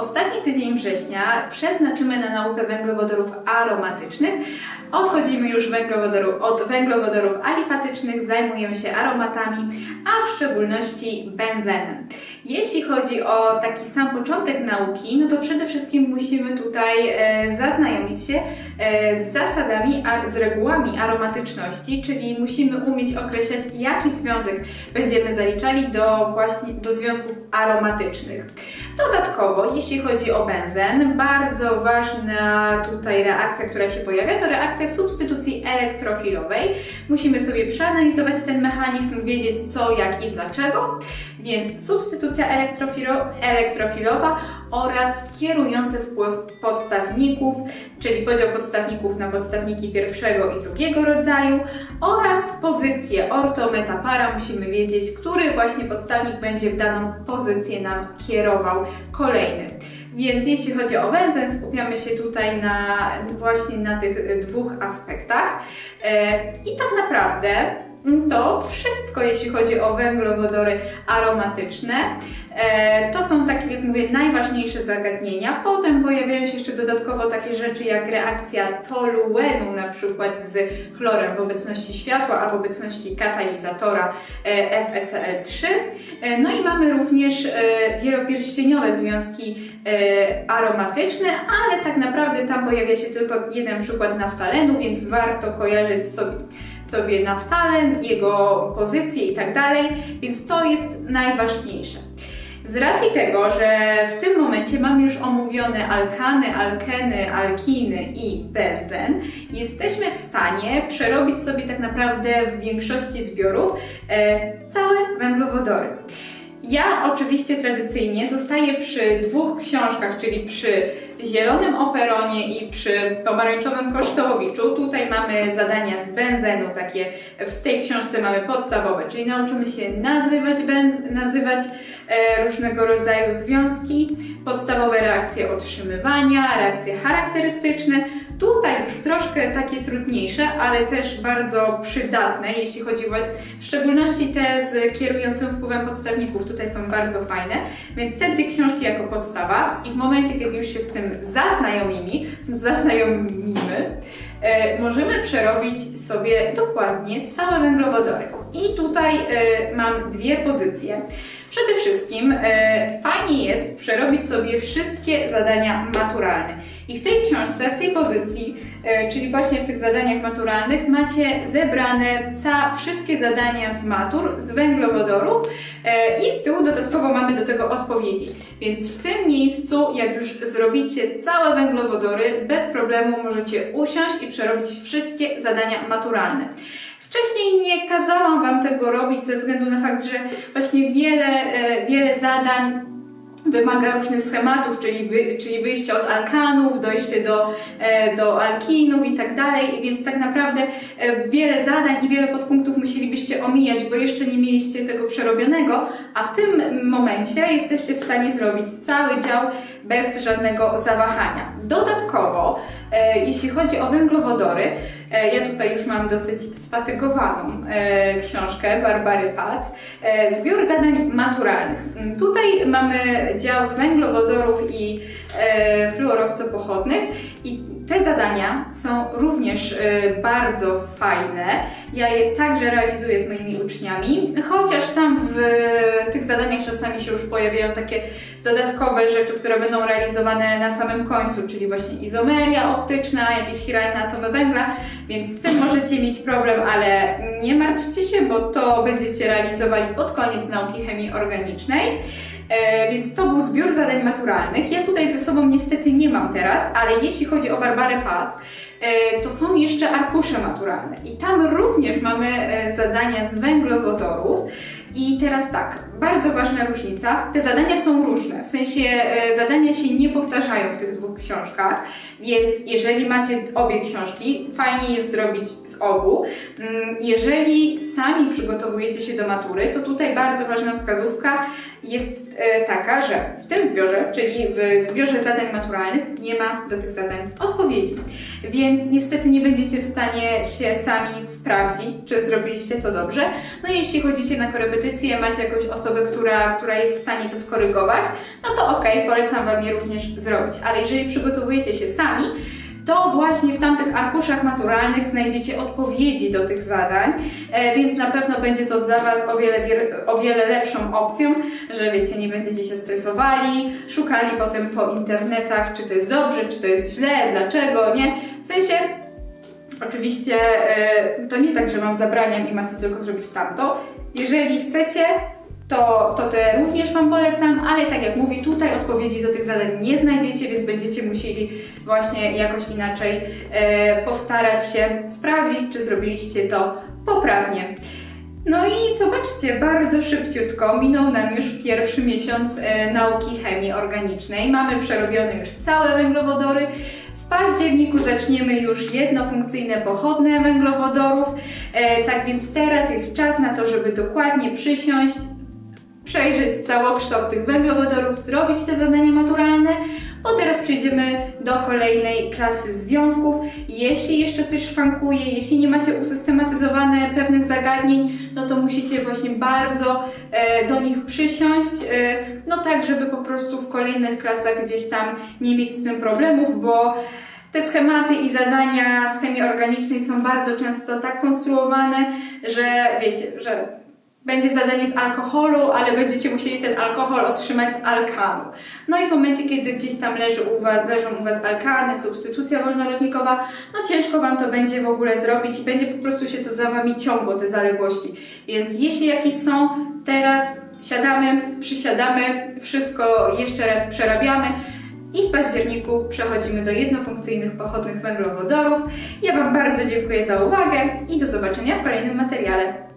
Ostatni tydzień września przeznaczymy na naukę węglowodorów aromatycznych. Odchodzimy już węglowodoru, od węglowodorów alifatycznych, zajmujemy się aromatami, a w szczególności benzenem. Jeśli chodzi o taki sam początek nauki, no to przede wszystkim musimy tutaj e, zaznajomić się e, z zasadami, a, z regułami aromatyczności, czyli musimy umieć określać, jaki związek będziemy zaliczali do właśnie do związków aromatycznych. Dodatkowo, jeśli chodzi o benzen, bardzo ważna tutaj reakcja, która się pojawia, to reakcja substytucji elektrofilowej. Musimy sobie przeanalizować ten mechanizm, wiedzieć co, jak i dlaczego. Więc substytucja elektrofilo- elektrofilowa oraz kierujący wpływ podstawników, czyli podział podstawników na podstawniki pierwszego i drugiego rodzaju oraz pozycję ortometapara. Musimy wiedzieć, który właśnie podstawnik będzie w daną pozycję nam kierował kolejny. Więc jeśli chodzi o benzen, skupiamy się tutaj na właśnie na tych dwóch aspektach. E, I tak naprawdę to wszystko, jeśli chodzi o węglowodory aromatyczne. E, To są takie, jak mówię, najważniejsze zagadnienia. Potem pojawiają się jeszcze dodatkowo takie rzeczy jak reakcja toluenu, na przykład z chlorem w obecności światła, a w obecności katalizatora e, FeCl3. E, No i mamy również wielopierścieniowe związki aromatyczne, ale tak naprawdę tam pojawia się tylko jeden przykład naftalenu, więc warto kojarzyć sobie sobie naftalen, jego pozycję i tak dalej, więc to jest najważniejsze. Z racji tego, że w tym momencie mamy już omówione alkany, alkeny, alkiny i benzen, jesteśmy w stanie przerobić sobie tak naprawdę w większości zbiorów e, całe węglowodory. Ja oczywiście tradycyjnie zostaję przy dwóch książkach, czyli przy Zielonym Operonie i przy Pomarańczowym Kosztowiczu. Tutaj mamy zadania z benzenu, takie w tej książce mamy podstawowe, czyli nauczymy się nazywać, benz, nazywać e, różnego rodzaju związki, podstawowe reakcje otrzymywania, reakcje charakterystyczne. Tutaj już troszkę takie trudniejsze, ale też bardzo przydatne, jeśli chodzi o, w szczególności te z kierującym wpływem podstawników. Tutaj są bardzo fajne, więc te dwie książki jako podstawa i w momencie, kiedy już się z tym zaznajomimy, zaznajomimy e, możemy przerobić sobie dokładnie całe węglowodory. I tutaj e, mam dwie pozycje. Przede wszystkim e, fajnie jest przerobić sobie wszystkie zadania maturalne. I w tej książce, w tej pozycji, e, czyli właśnie w tych zadaniach maturalnych, macie zebrane ca, wszystkie zadania z matur, z węglowodorów e, i z tyłu dodatkowo mamy do tego odpowiedzi. Więc w tym miejscu, jak już zrobicie całe węglowodory, bez problemu możecie usiąść i przerobić wszystkie zadania maturalne. Wcześniej nie kazałam Wam tego robić ze względu na fakt, że właśnie wiele, e, wiele zadań wymaga różnych schematów, czyli, wy, czyli wyjście od alkanów, dojście do, e, do alkinów i tak dalej, więc tak naprawdę e, wiele zadań i wiele podpunktów musielibyście omijać, bo jeszcze nie mieliście tego przerobionego, a w tym momencie jesteście w stanie zrobić cały dział bez żadnego zawahania. Dodatkowo, e, jeśli chodzi o węglowodory, e, ja tutaj już mam dosyć sfatygowaną e, książkę Barbary Pac, e, zbiór zadań maturalnych. Mm, Tutaj mamy dział z węglowodorów i e, fluorowcopochodnych i te zadania są również e, bardzo fajne. Ja je także realizuję z moimi uczniami, chociaż tam w tych zadaniach czasami się już pojawiają takie dodatkowe rzeczy, które będą realizowane na samym końcu, czyli właśnie izomeria optyczna, jakieś chiralne atomy węgla, więc z tym możecie mieć problem, ale nie martwcie się, bo to będziecie realizowali pod koniec nauki chemii organicznej. E, więc to był zbiór zadań maturalnych. Ja tutaj ze sobą niestety nie mam teraz, ale jeśli chodzi o Barbarę Pac, to są jeszcze arkusze maturalne i tam również mamy e, zadania z węglowodorów. I teraz tak, bardzo ważna różnica. Te zadania są różne, w sensie e, zadania się nie powtarzają w tych dwóch książkach, więc jeżeli macie obie książki, fajnie jest zrobić z obu. Mm, Jeżeli sami przygotowujecie się do matury, to tutaj bardzo ważna wskazówka jest e, taka, że w tym zbiorze, czyli w zbiorze zadań maturalnych, nie ma do tych zadań odpowiedzi. Więc niestety nie będziecie w stanie się sami sprawdzić, czy zrobiliście to dobrze. No i jeśli chodzicie na korepetycję, macie jakąś osobę, która, która jest w stanie to skorygować, no to okej, polecam Wam je również zrobić. Ale jeżeli przygotowujecie się sami, to właśnie w tamtych arkuszach maturalnych znajdziecie odpowiedzi do tych zadań, e, więc na pewno będzie to dla Was o wiele, o wiele lepszą opcją, że wiecie, nie będziecie się stresowali, szukali potem po internetach, czy to jest dobrze, czy to jest źle, dlaczego, nie? W sensie, oczywiście e, to nie tak, że Wam zabraniam i macie tylko zrobić tamto. Jeżeli chcecie, to, to te również Wam polecam, ale tak jak mówię, tutaj odpowiedzi do tych zadań nie znajdziecie, więc będziecie musieli właśnie jakoś inaczej e, postarać się sprawdzić, czy zrobiliście to poprawnie. No i zobaczcie, bardzo szybciutko minął nam już pierwszy miesiąc e, nauki chemii organicznej. Mamy przerobione już całe węglowodory. Październiku zaczniemy już jednofunkcyjne pochodne węglowodorów. E, tak więc teraz jest czas na to, żeby dokładnie przysiąść, przejrzeć całokształt tych węglowodorów, zrobić te zadania maturalne, bo teraz przejdziemy do kolejnej klasy związków. Jeśli jeszcze coś szwankuje, jeśli nie macie usystematyzowane pewnych zagadnień, no to musicie właśnie bardzo e, do nich przysiąść, e, no tak, żeby po prostu w kolejnych klasach gdzieś tam nie mieć z tym problemów, bo te schematy i zadania z chemii organicznej są bardzo często tak konstruowane, że wiecie, że będzie zadanie z alkoholu, ale będziecie musieli ten alkohol otrzymać z alkanu. No i w momencie, kiedy gdzieś tam leży u was, leżą u Was alkany, substytucja wolnorodnikowa, no ciężko Wam to będzie w ogóle zrobić i będzie po prostu się to za Wami ciągło, te zaległości. Więc jeśli jakieś są, teraz siadamy, przysiadamy, wszystko jeszcze raz przerabiamy i w październiku przechodzimy do jednofunkcyjnych pochodnych węglowodorów. Ja Wam bardzo dziękuję za uwagę i do zobaczenia w kolejnym materiale.